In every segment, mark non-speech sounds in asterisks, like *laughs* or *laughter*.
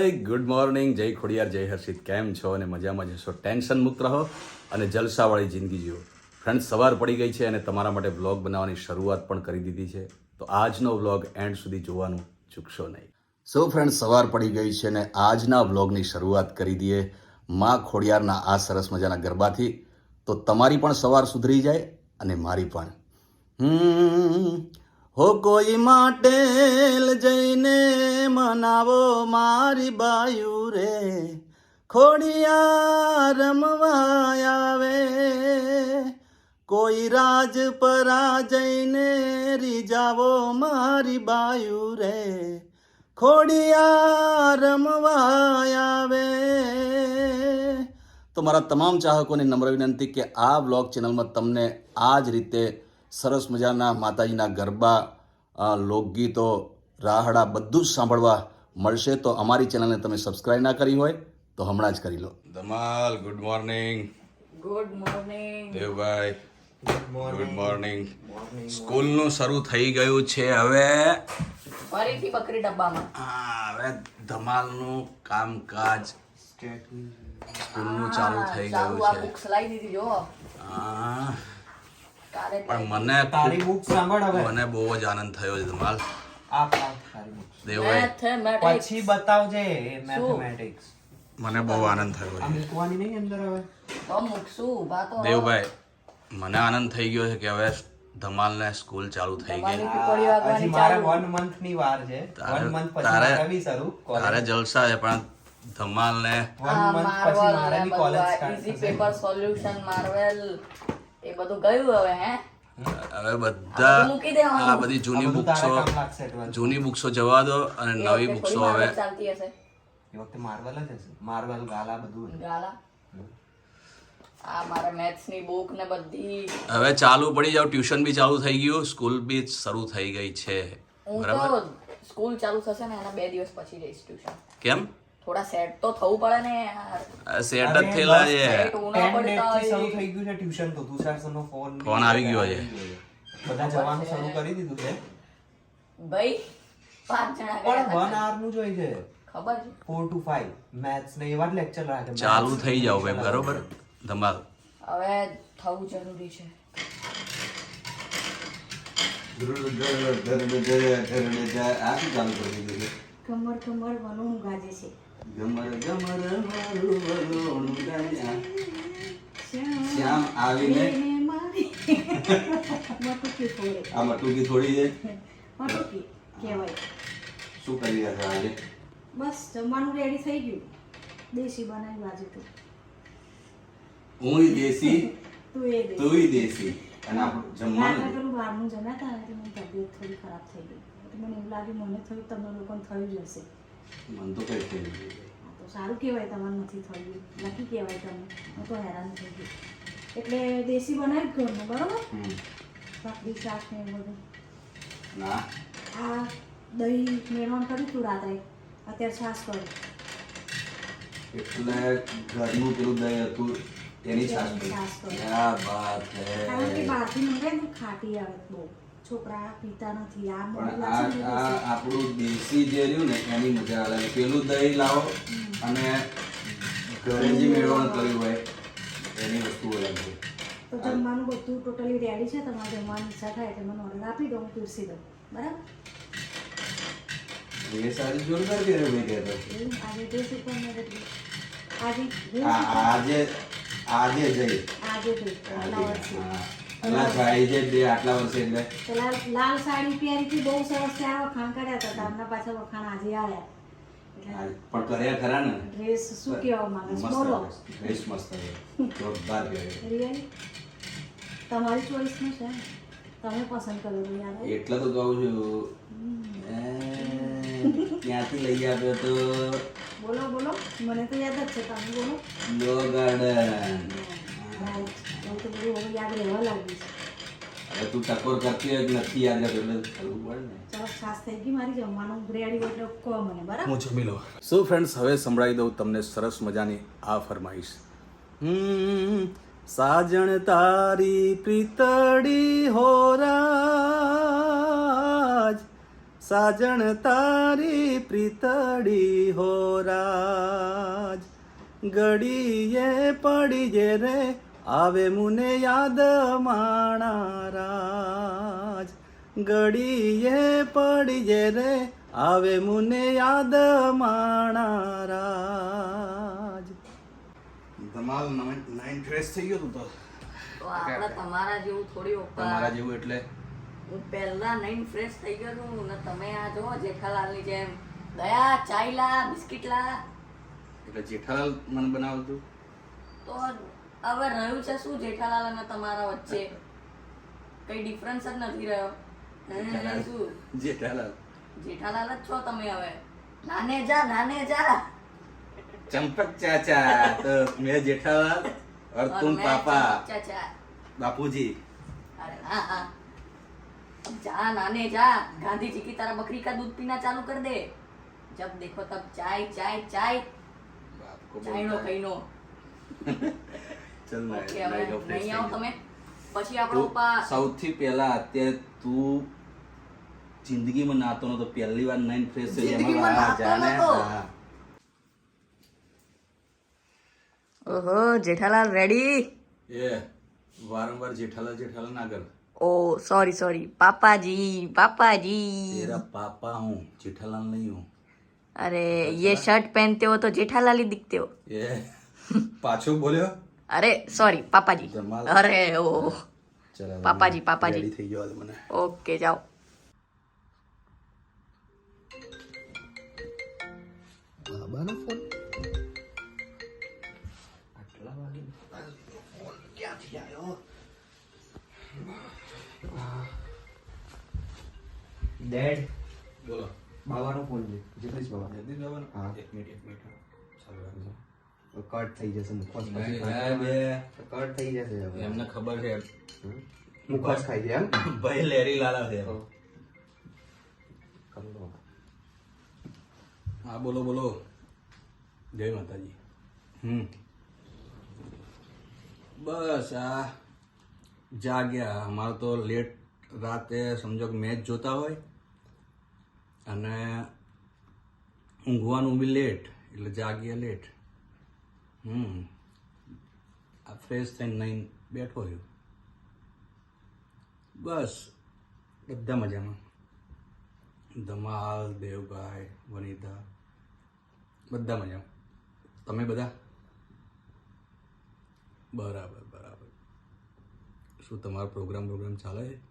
Hi good morning જય ખોડિયાર જય હર્ષિત. કેમ છો? અને મજામાં જશો ટેન્શન મુક્ત રહો અને જલસાવાળી જિંદગી જીવો. ફ્રેન્ડ સવાર પડી ગઈ છે અને તમારા માટે વ્લોગ બનાવવાની શરૂઆત પણ કરી દીધી છે. તો આજનો વ્લોગ એન્ડ સુધી જોવાનું ચૂકશો નહીં. સો ફ્રેન્ડ સવાર પડી ગઈ છે અને આજના વ્લોગની શરૂઆત કરી દઈએ. માં ખોડિયારના આ સરસ મજાના ગરબાથી. તો તમારી પણ સવાર સુધરી જાય અને મારી પણ. હમ, હો કોઈ માટે જઈને મનાવો મારી બાયુ રે. ખોડિયા રમવા આવે. કોઈ રાજ પરા જઈને રીજાવો મારી બાયુ રે. ખોડિયા રમવા આવે. તો મારા તમામ ચાહકોને નમ્ર વિનંતી કે આ બ્લોગ ચેનલમાં તમને આ જ રીતે સરસ મજાના માતાજીના ગરબા લોકગીતો રાહડા બધું જ સાંભળવા મળશે. તો અમારી ચેનલને તમે સબસ્ક્રાઇબ ના કરી હોય તો હમણાં જ કરી લો. ધમાલ good morning. Good morning. Devbhai good morning. સ્કૂલનું શરૂ થઈ ગયું છે હવે. ફરીથી બકરી ડબ્બામાં. આ હવે ધમાલનું કામકાજ સ્કૂલનું ચાલુ થઈ ગયું આ છે. બુક્સ લાવી દીધી જો. કાલે પણ મને તારી બુક સાંભળ હવે. મને બહુ જ આનંદ થયો છે ધમાલ. પછી બતાવજે મેથેમેટિક્સ મને બહુ આનંદ થયો છે. મૂકવાની નહીં અંદર હવે? તો મૂકશું તો દેવભાઈ મને આનંદ થઈ ગયો છે કે હવે ધમાલ ને સ્કૂલ ચાલુ થઈ ગઈ. હજી મારે ચાલુ. વન મંથની વાર છે. તારે- વન મંથ પછી બી શરૂ તારે જલસા છે પણ ધમાલને વન આ મંથ પછી મારે બી કોલેજ સ્ટાર્ટ થશે. પેપર સોલ્યુશન માર્વેલ એ બધું ગયું હવે હે? હવે બધા બધું મૂકી દેવાનું. આ બધી જૂની બુક્સો. જૂની બુક્સો જવા દો અને નવી બુક્સો હવે ચાલતી હશે. એ વખતે માર્વલ જ હશે. માર્વલ ગાલા બધું ગાલા? આ મારા મેથ્સની બુક ને બધી. હવે ચાલુ પડી જાવ ટ્યુશન બી ચાલુ થઈ ગયું સ્કૂલ બી શરૂ થઈ ગઈ છે. બરાબર? સ્કૂલ ચાલુ થશે ને એના બે દિવસ પછી જઈશ ટ્યુશન. કેમ? થોડા સેટ તો થવું પડે ને યાર. સેટ જ થયેલા છે. સેટ ઉના 10 પડતા date શરૂ થઈ ગયું છે ટ્યુશન તો. તુષાર ફોન ફોન આવી ગયો છે. બધા જવાનું શરૂ કરી દીધું છે. ભાઈ પાંચ જણા પણ ગયા વન આવરનું જોઈ છે. ખબર છે? ફોર ટુ ફાઈવ મેથ્સ ને એવા જ લેક્ચર રાખે ચાલુ થઈ જાવ ભાઈ બરોબર? ધમાલ. હવે થવું જરૂરી છે. કમર કમર વનોનું ગાજે છે. મટુકી ફોડે આ મટુકી થોડી છે. મટુકી કહેવાય. શું કરી રહ્યા છો આજે? બસ જમવાનું રેડી થઈ ગયું. દેશી બનાવ્યું આજે તો. હું દેશી તુંય દેશી. અને આપણું જમવાનું પેલું બહારનું જમ્યા હતા ને મારી તબિયત થોડી ખરાબ થઈ ગઈ. મને એવું લાગ્યું મને થયું તમને લોકોને થયું જ હશે. મન તો કઈ થઈ ગયું તો સારું કહેવાય તમારે નથી થયું. નક્કી કહેવાય તમે હું તો હેરાન થઈ ગઈ. એટલે દેશી બનાવી ઘરનું બરાબર. ભાખરી શાક ને એવું બધું. ના. આ દહીં મેળવણ કર્યું હતું રાત્રે. અત્યારે છાશ કરું એટલે ઘરનું પેલું દહીં હતું તેની છાશ પડી. પડી. ક્યા બાત કારણ કે બહારથી મંગાય ને ખાટી આવે બહુ. છોકરા પીતા નથી આ પણ આ આ આપણું દેશી જે રહ્યું ને એની મજા આવે પેલું દહીં લાવો અને ઘરે જે મેળવણ કર્યું હોય એની વસ્તુ અલગ છે. તો જમવાનું બધું ટોટલી રેડી છે? તમારે જમવાની ઈચ્છા થાય તો મને ઓર્ડર આપી દો હું પીરસી દઉં બરાબર? એ સારી જોરદાર કે મેં કહેતો આજે ઉપર મેં આજે આજે આજે જઈ આજે દેશ અલા જાય છે બે આટલા વર્ષે એટલે. લાલ સાડી પહેરી બહુ સરસ ત્યાં વખાણ કર્યા હતા પાછળ વખાણ આજે આવ્યા. પણ કર્યા ખરા ને? ડ્રેસ શું કહેવા માંગે છે? મસ્ત બોલો ડ્રેસ મસ્ત છે. જોરદાર તમારી ચોઈસનું છે. તમે પસંદ કરો આવે? એટલે તો કહું છું. ક્યાંથી લઈ આવ્યો તો. બોલો બોલો. મને તો યાદ જ છે તમે બોલો. લો ગાર્ડન રાઈટ તો બધું હવે યાદ રહેવા લાગ્યું છે. હવે તું ટકોર કરતી હોય નથી યાદ રહેતું એટલે કરવું પડે ને. ચાલો છાસ થઈ ગઈ મારી જમવાનું. રેડી એટલે કહો મને બરાબર? હું જમી લઉં. સો ફ્રેન્ડ્સ હવે સંભળાવી દઉં તમને સરસ મજાની આ ફરમાઈશ. હમ, સાજણ તારી પ્રીતડી હોરાજ સાજણ તારી પ્રીતડી હો રાજ. ઘડીએ પડી જે રે આવે મુને યાદ માણા રાજ ઘડીએ પડી જે રે આવે મુને યાદ માણા રાજ ધમાલ નાઇન ડ્રેસ થઈ ગયો તું આપણે તમારા જેવું થોડી તમારા ઉપર જેવું એટલે? હું પહેલા નાઇન ફ્રેશ થઈ ગયો છું ને તમે આ જો જેઠાલાલની જેમ. દયા ચાય લા બિસ્કિટ લા એટલે જેઠાલાલ મને બનાવતું? તો હવે રહ્યું છે શું જેઠાલાલ અને તમારા વચ્ચે કઈ ડિફરન્સ જ નથી રહ્યો હે, શું જેઠાલાલ જેઠાલાલ જ છો તમે હવે નાને જા નાને જા ચંપક ચાચા તો મેં જેઠાલાલ और और तुम मैं पापा चाचा बापूजी अरे हाँ हाँ अब जा नाने जा गांधी जी की तरह बकरी का दूध पीना चालू कर दे जब देखो तब चाय चाय चाय आपको ચાય નો કઈ નો ચલ ના ઓકે હવે નાઈ લો fresh નહીં આવો થઈ તમે પછી આપણો તું પપ્પા સૌથી પહેલા અત્યારે તું જિંદગીમાં નાતો નતો પહેલી વાર નાઈન ફ્રેશ થઈ જિંદગીમાં નાહતો નહોતો? ઓહો જેઠાલાલ રેડી એ વારંવાર જેઠાલાલ જેઠાલાલ ના કર ओ सॉरी सॉरी पापा जी पापा जी તેરા પાપા હું જેઠાલાલ નહીં હું अरे ये शर्ट पहनते हो तो जेठालाल ही दिखते हो એ પાછો બોલ્યો अरे અરે સોરી પાપાજી. અરે ઓ પાપાજી પાપાજી. થઈ ગયો મને. ઓકે જાઓ. બાબાનો ફોન ડેડ? બોલો. ફોન છે. જગદીશ બાબા. જગદીશ બાબા હા. એક મિનિટ એક મિનિટ. કટ થઈ જશે મુખવાસ પછી કટ થઈ જશે એમને ખબર છે? મુખવાસ ખાઈ છે એમ? *laughs* ભાઈ લેરી લાલા છે. હા બોલો બોલો. જય માતાજી. હમ. બસ આ જાગ્યા. અમારે તો લેટ રાતે સમજો કે મેચ જોતા હોય અને ઊંઘવાનું બી લેટ એટલે જાગ્યા લેટ. હમ. આ ફ્રેશ થઈને નહીં બેઠો છું. બસ, બધા મજામાં. ધમાલ, દેવભાઈ, વનિતા, બધા મજામાં. તમે બધા? બરાબર બરાબર. શું તમારો પ્રોગ્રામ પ્રોગ્રામ ચાલે છે.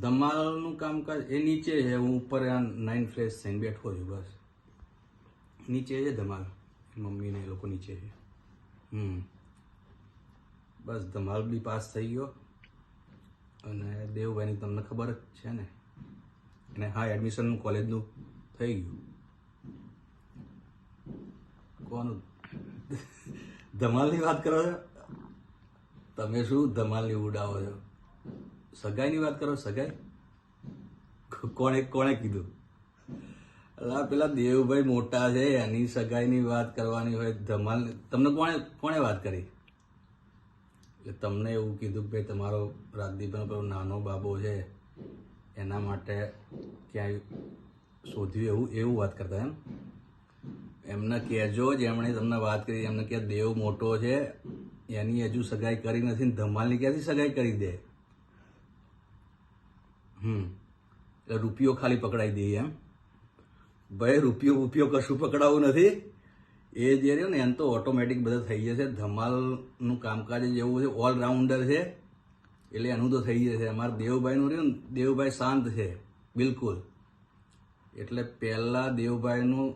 ધમાલનું કામકાજ એ નીચે છે. હું ઉપર નાઇન ફ્રેશ થઈને બેઠો છું, બસ. નીચે છે ધમાલ. મમ્મી ને એ લોકો નીચે છે. હમ. બસ ધમાલ બી પાસ થઈ ગયો. અને દેવભાઈની તમને ખબર જ છે ને. અને હા એડમિશનનું કોલેજનું થઈ ગયું. કોનું? ધમાલની વાત કરો છો? તમે શું ધમાલની ઉડાવો છો? સગાઈની વાત કરો સગાઈ? કોણે કોણે કીધું? અલા, પેલા દેવભાઈ મોટા છે, એની સગાઈની વાત કરવાની હોય, ધમાલ તમને કોણે કોણે વાત કરી? એટલે તમને એવું કીધું કે ભાઈ, તમારો રાજદીપનો પેલો નાનો બાબો છે, એના માટે ક્યાંય શોધ્યું એવું એવું વાત કરતા એમ? એમને કહેજો, જેમણે તમને વાત કરી, એમને કે દેવ મોટો છે, એની હજુ સગાઈ કરી નથી ધમાલની ક્યાંથી સગાઈ કરી દે? હમ. એટલે રૂપિયો ખાલી પકડાઈ દઈએ એમ? ભાઈ રૂપિયો રૂપિયો કશું પકડાવું નથી. એ જે રહ્યો ને, એમ તો ઓટોમેટિક બધા થઈ જશે. ધમાલનું કામકાજ જેવું છે ઓલરાઉન્ડર છે. એટલે એનું તો થઈ જશે. અમારા દેવભાઈનું રહ્યું ને, દેવભાઈ શાંત છે, બિલકુલ. એટલે પહેલાં દેવભાઈનું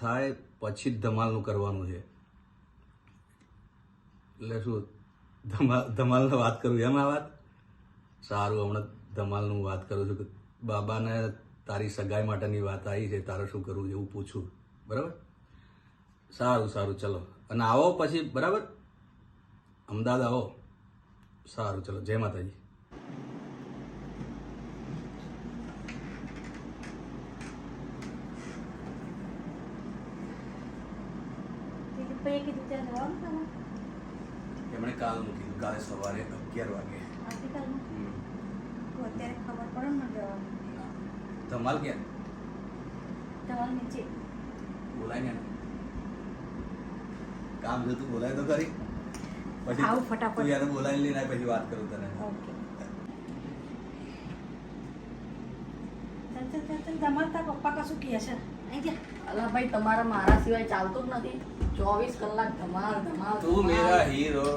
થાય, પછી જ ધમાલનું કરવાનું છે. એટલે શું ધમાલ ધમાલની વાત કરું એમ આ વાત? સારું, હમણાં ધમાલનું વાત કરું છું. બાબાને તારી સગાઈ માટેની વાત આવી છે તારે શું કરવું એવું પૂછું. બરાબર? સારું સારું ચલો. અને આવો પછી બરાબર? અમદાવાદ આવો. સારું ચલો. જય માતાજી. એમણે કાલ મૂકી કાલે સવારે અગિયાર વાગે. અત્યારે ખબર પડે ને જવાનું. ધમાલ ક્યાં તમારે નીચે. બોલાય ને. કામ છે તું બોલાય તો ખરી. પછી આવું ફટાફટ. તું યાર બોલાવી લઈને પછી વાત કરું તને. ઓકે. ચાલ ચાલ ચાલ તમારે પપ્પા કશું કહે છે. અહીં જા. અલા ભાઈ તમારા મારા સિવાય ચાલતું જ નથી. ચોવીસ કલાક ધમાલ ધમાલ તું ધમાલ. મેરા હીરો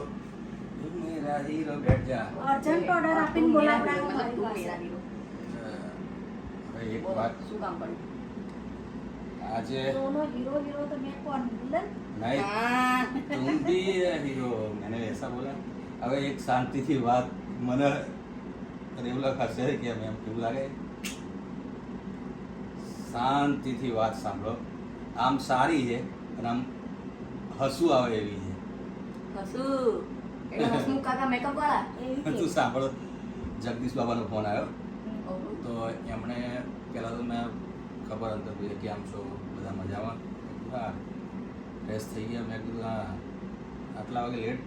તું મેરા હીરો બેઠ જા. અર્જન્ટ ઓર્ડર તું આપીને બોલાવડાવો તું મેરા હીરો. એક વાત. શું કામ પડ્યું? આજે સોનો હીરો હીરો તો મેં કોણ? વિલન નહીં. તું બી હીરો. મને એસા બોલા. હવે એક શાંતિ થી વાત મને રેવલા ખાસ છે કે એમ કેવું લાગે? શાંતિથી વાત સાંભળો. આમ સારી છે અને આમ હસવું આવે એવી છે. હસું? તું સાંભળો. જગદીશ બાબાનો ફોન આવ્યો. તો એમણે પહેલાં તો મેં ખબર અંતર પૂછી કે આમ છો? બધા મજામાં? કીધું, હા. ફ્રેશ થઈ ગયા. મેં કીધું હા. આટલા વાગે લેટ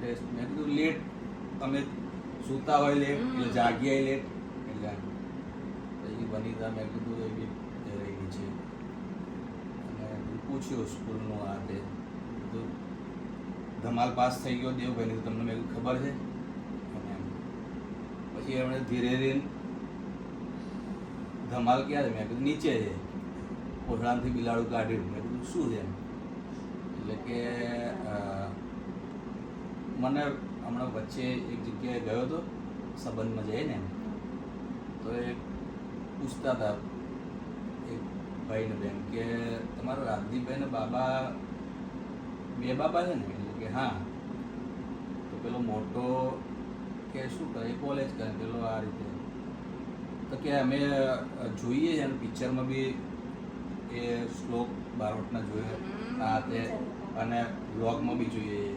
ફ્રેશ મેં કીધું લેટ અમે સૂતા હોય લેટ એટલે જાગ્યા લેટ એટલે પછી વનિતા મેં કીધું એ બી રહી ગઈ છે. અને પૂછ્યું સ્કૂલનું આ તે. બધું ધમાલ પાસ થઈ ગયો દેવભાઈની તમને મેં ખબર છે. પછી એમણે ધીરે ધીરે ધમાલ ક્યાં છે. મેં કીધું નીચે છે. કોઠડામાંથી બિલાડું કાઢ્યું. મેં કીધું શું છે એટલે કે મને હમણાં વચ્ચે એક જગ્યાએ ગયો હતો, સંબંધમાં જઈને. તો એ પૂછતા હતા એક ભાઈને બેન કે, તમારા રાજદીપભાઈ ને બાબા, બે બાબા છે ને? એટલે કે, હા. તો પેલો મોટો કે શું કરે કોલેજ કરે પેલો આ રીતે. તો કે અમે જોઈએ છે પિક્ચરમાં બી એ શ્લોક બારોટના જોઈએ હમ. આ તે અને બ્લોગમાં બી જોઈએ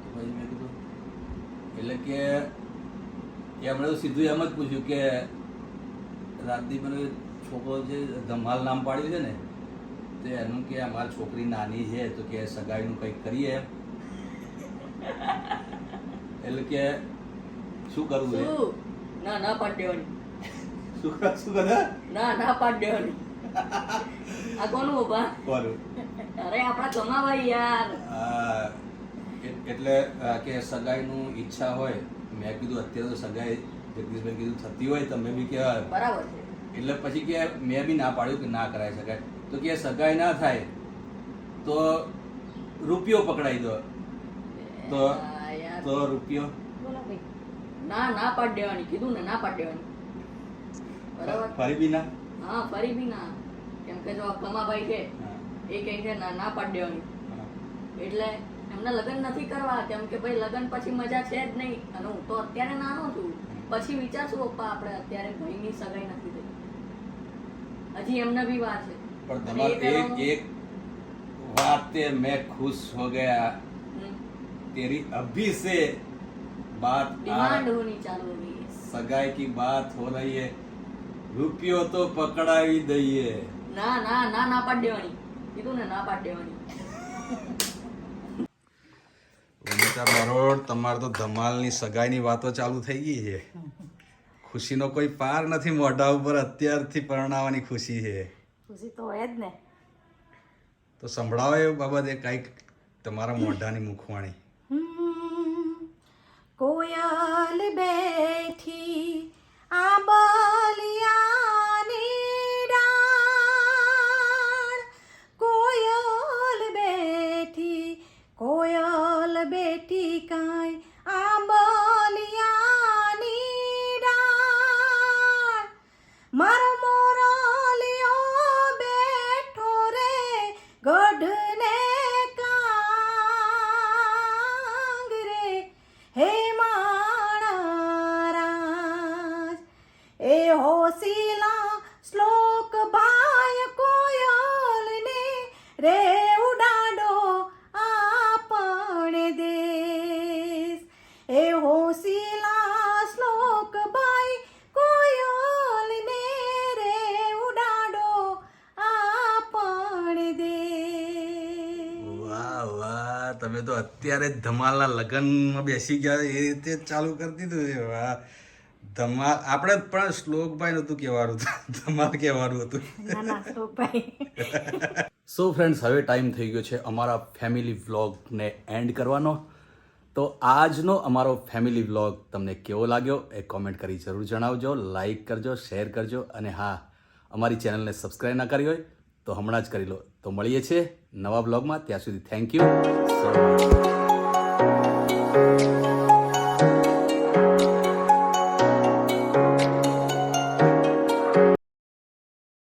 તો પછી મેં કીધું એટલે કે એમણે તો સીધું એમ જ પૂછ્યું કે રાજદીપનો છોકરો જે ધમાલ નામ પાડ્યું છે ને તો એનું કે અમારી છોકરી નાની છે તો કે સગાઈનું કંઈક કરીએ *laughs* એટલે કે શું કરવું છે ના ના પાડી દેવાની શું શું કરે ના ના પાડ દેવાની *laughs* આ કોનું ઊભા? કોનું? અરે આપણા કમાભાઈ યાર. એટલે કે સગાઈનું ઈચ્છા હોય મેં કીધું અત્યારે તો સગાઈ જગદીશભાઈ કીધું થતી હોય તમે બી કહેવાય. બરાબર છે. એટલે પછી કે મેં બી ના પાડ્યું કે ના કરાય સગાઈ. તો કે સગાઈ ના થાય તો રૂપિયો પકડાઈ દો. તો તો રૂપિયો? ના ના પાડી દેવાની. કીધું ને ના પાડી દેવાની. બરાબર ફરી બી ના હા ફરી બી ના કેમ કે જો આ કમાભાઈ છે હા, એ કહે છે ના ના પાડ દેવાની હા. એટલે એમને લગ્ન નથી કરવા કેમ કે ભાઈ લગ્ન પછી મજા છે જ નહીં અને હું તો અત્યારે નાનો છું પછી વિચારશું પપ્પા આપણે અત્યારે ભાઈની સગાઈ નથી થઈ હજી એમને બી વાર છે પણ અને એ તમારે એક પેલો- એક વાત તે मैं खुश हो गया હમ, तेरी अभी से बात आ ડિમાન્ડ હોની ચાલુ હો ગઈ है. सगाई की बात हो रही है રૂપિયો તો પકડાવી દઈએ. ના ના ના ના પાડ દેવાની. કીધું ને ના પાડ દેવાની. વનિતા બરોડ તમારે તો ધમાલની સગાઈની વાતો ચાલુ થઈ ગઈ છે. ખુશીનો કોઈ પાર નથી મોઢા ઉપર અત્યારથી પરણાવવાની ખુશી છે. ખુશી તો હોય જ ને. તો સંભળાવો એ બાબતે કંઈક તમારા મોઢાની મુખવાણી. કોયલ બેઠી આબા અત્યારે ધમાલના લગ્નમાં બેસી ગયા એ રીતે જ ચાલુ કરી દીધું છે. વાહ. તમાર આપણે પણ શ્લોકભાઈ નતું કહેવાનું. ધમાલ કહેવાનું હતું. ના ના સો ફ્રેન્ડ્સ હવે ટાઈમ થઈ ગયો છે અમારા ફેમિલી વ્લોગને એન્ડ કરવાનો. તો આજનો અમારો ફેમિલી વ્લોગ તમને કેવો લાગ્યો એ કોમેન્ટ કરી જરૂર જણાવજો. લાઇક કરજો શેર કરજો અને હા અમારી ચેનલને સબસ્ક્રાઈબ ના કરી હોય તો હમણાં જ કરી લો. તો મળીએ છીએ નવા બ્લોગમાં ત્યાં સુધી thank you so much Thank you.